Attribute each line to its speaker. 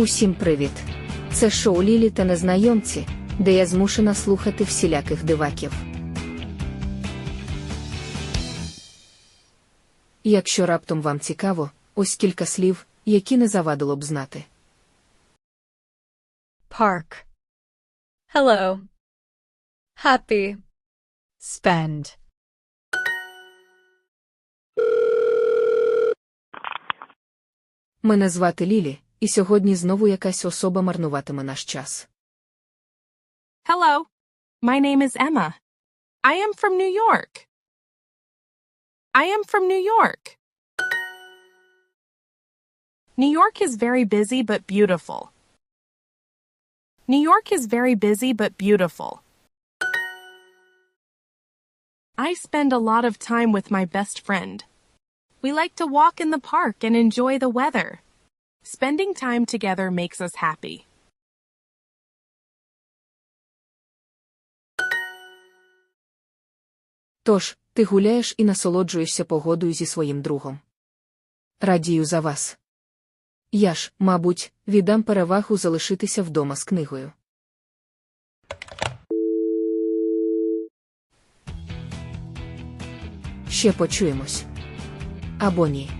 Speaker 1: Усім привіт! Це шоу Лілі та незнайомці, де я змушена слухати всіляких диваків. Якщо раптом вам цікаво, ось кілька слів, які не завадило б знати.
Speaker 2: Park. Hello. Happy. Spend.
Speaker 1: Мене звати Лілі, і сьогодні знову якась особа марнуватиме наш час.
Speaker 3: Hello. My name is Emma. I am from New York. I am from New York. New York is very busy but beautiful. New York is very busy but beautiful. I spend a lot of time with my best friend. We like to walk in the park and enjoy the weather. Spending time together makes us happy.
Speaker 1: Тож, ти гуляєш і насолоджуєшся погодою зі своїм другом. Радію за вас. Я ж, мабуть, віддам перевагу залишитися вдома з книгою. Ще почуємось. Або ні.